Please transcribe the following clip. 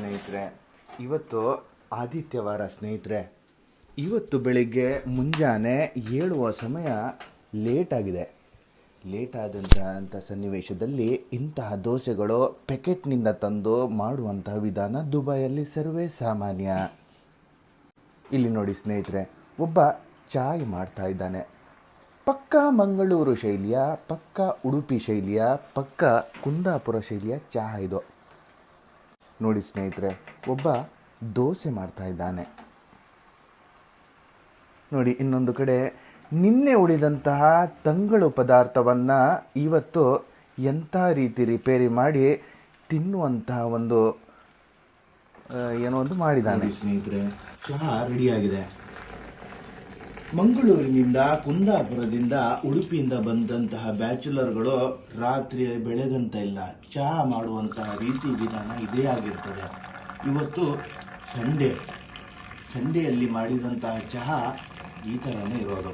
ಸ್ನೇಹಿತರೆ, ಇವತ್ತು ಆದಿತ್ಯವಾರ ಸ್ನೇಹಿತರೆ, ಇವತ್ತು ಬೆಳಿಗ್ಗೆ ಮುಂಜಾನೆ ಏಳುವ ಸಮಯ ಲೇಟ್ ಆಗಿದೆ. ಲೇಟ್ ಆದಂತಹ ಅಂಥ ಸನ್ನಿವೇಶದಲ್ಲಿ ಇಂತಹ ದೋಸೆಗಳು ಪ್ಯಾಕೆಟ್ನಿಂದ ತಂದು ಮಾಡುವಂತಹ ವಿಧಾನ ದುಬೈಯಲ್ಲಿ ಸರ್ವೇ ಸಾಮಾನ್ಯ. ಇಲ್ಲಿ ನೋಡಿ ಸ್ನೇಹಿತರೆ, ಒಬ್ಬ ಚಾಯ್ ಮಾಡ್ತಾ ಇದ್ದಾನೆ. ಪಕ್ಕ ಮಂಗಳೂರು ಶೈಲಿಯ, ಪಕ್ಕ ಉಡುಪಿ ಶೈಲಿಯ, ಪಕ್ಕ ಕುಂದಾಪುರ ಶೈಲಿಯ ಚಹಾ ಇದು. ನೋಡಿ ಸ್ನೇಹಿತರೆ, ಒಬ್ಬ ದೋಸೆ ಮಾಡ್ತಾ ಇದ್ದಾನೆ. ನೋಡಿ, ಇನ್ನೊಂದು ಕಡೆ ನಿನ್ನೆ ಉಳಿದಂತಹ ತಂಗಳು ಪದಾರ್ಥವನ್ನು ಇವತ್ತು ಎಂಥ ರೀತಿ ರಿಪೇರಿ ಮಾಡಿ ತಿನ್ನುವಂತಹ ಒಂದು ಏನೋ ಒಂದು ಮಾಡಿದ್ದಾನೆ. ಸ್ನೇಹಿತರೆ, ಚಹಾ ರೆಡಿಯಾಗಿದೆ ಮಂಗಳೂರಿನಿಂದ ಕುಂದಾಪುರದಿಂದ ಉಡುಪಿಯಿಂದ ಬಂದಂತಹ ಬ್ಯಾಚುಲರ್ಗಳು ರಾತ್ರಿ ಬೆಳಗಂತ ಇಲ್ಲ, ಚಹಾ ಮಾಡುವಂತಹ ರೀತಿ ವಿಧಾನ ಇದೇ ಆಗಿರ್ತದೆ. ಇವತ್ತು ಸಂಡೆ. ಸಂಡೆಯಲ್ಲಿ ಮಾಡಿದಂತಹ ಚಹಾ ಈ ಥರನೇ ಇರೋದು.